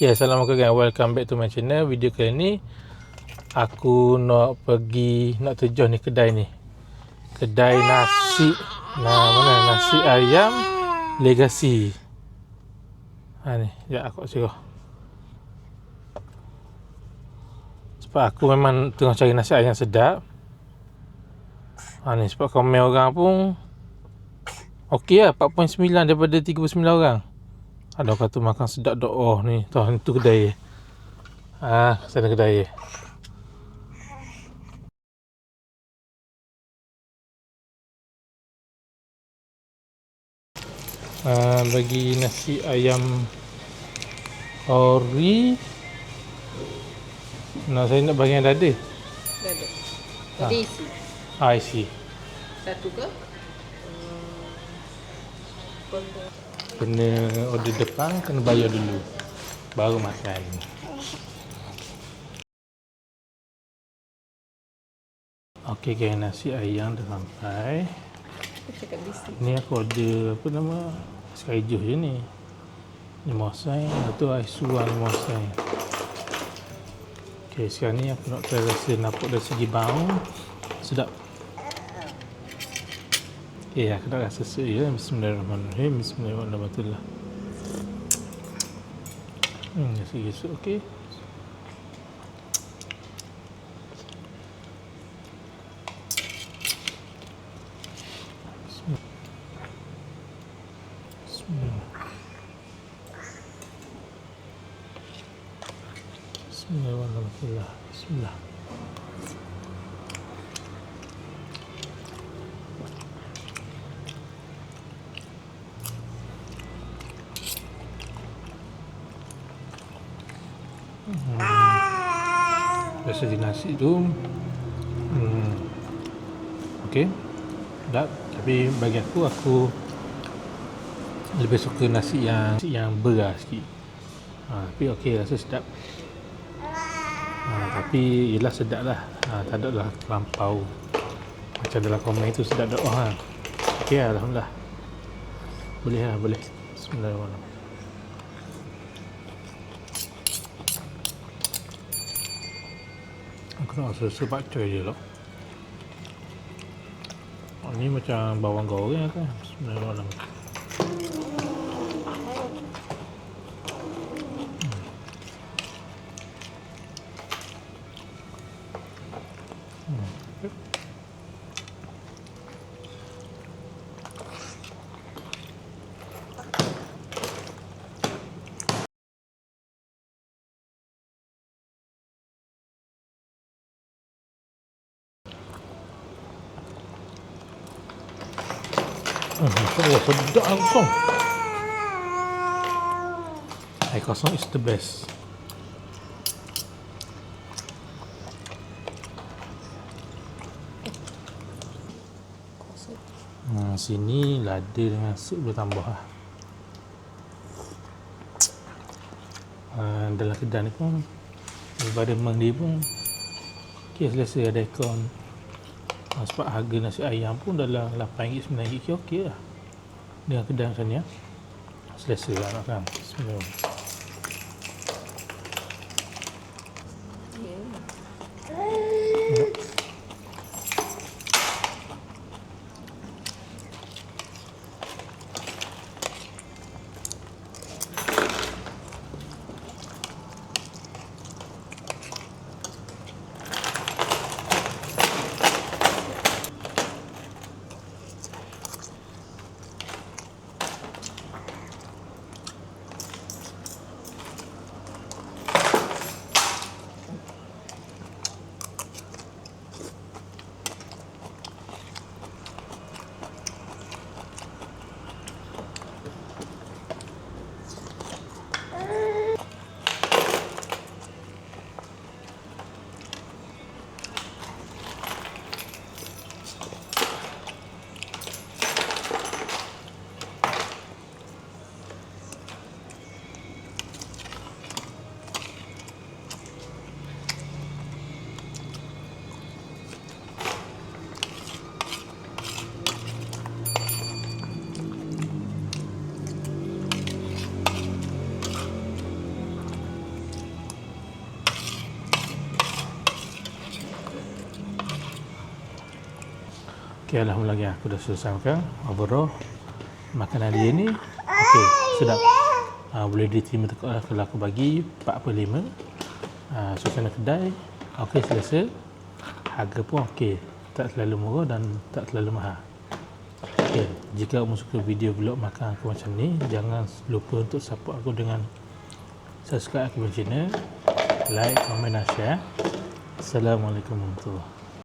Okay, Assalamualaikum guys. Welcome back to my channel. Video kali ni aku nak pergi nak terjun ni kedai ni. Kedai nasi. Nah, mana nasi ayam legacy. Ha ni, ya aku suruh. Sebab aku memang tengah cari nasi ayam sedap. Ha ni sebab komen orang pun Okey lah 4.9 daripada 39 orang Ada kata makan sedap dok. Oh ni. Tuh ni tu kedai Ah, sana kedai Ah, bagi nasi ayam ori Nah, saya nak bagi yang dada? Dah ada. Tadi isi. Ah, I see Satu ke? Hmm. Kena order depan Kena bayar dulu. Baru makan. Okey guys, nasi ayam dah sampai. Ni aku order apa nama Sky Juice je ni. Lepas tu ais suam lima sen Okay sekarang ni aku nak try rasa Nampak dari segi bau. Sedap Okay aku nak rasa suk je Bismillahirrahmanirrahim. Bismillahirrahmanirrahim. Hmm dari segi suk okay Bismillah Bismillahirrahmanirrahim. Bismillah Segi nasi tu hmm. Okay Sedap Tapi bagi aku Aku Lebih suka nasi yang Nasi yang beras sikit. Ha, Tapi okey rasa sedap. Ha, Tapi Yelah sedap lah ha, Tak ada lah terlampau Macam dalam komen itu sedap dah oh, ha. Okey Alhamdulillah. Boleh lah boleh. Bismillahirrahmanirrahim Aku nak rasa bakcoy je lah Oh, ni macam bawang goreng kan Bismillahirrahmanirrahim Hmm, Masya Allah, sedap air kosong. Air kosong is the best. Hmm, sini lada dengan sup boleh tambah lah. Uh, dalam kedai ni pun daripada mandi pun okay, selesa ada aircon Ha, sebab harga nasi ayam pun dalam RM8, RM9 okey lah. Dengan kedai macam ni ya. Selesa lah nak kan. Bismillahirrahmanirrahim. Okay, Alhamdulillah ya, aku dah selesai makan. Overall, makanan dia ni okey, sedap. Uh, boleh diterima uh, kalau aku bagi 4 per 5. Uh, suasana kedai okey selesa. Harga pun okey. Tak terlalu murah dan tak terlalu mahal. Okey, jika kamu suka video vlog makan aku macam ni, jangan lupa untuk support aku dengan subscribe aku channel, like, komen dan share. Assalamualaikum warahmatullahi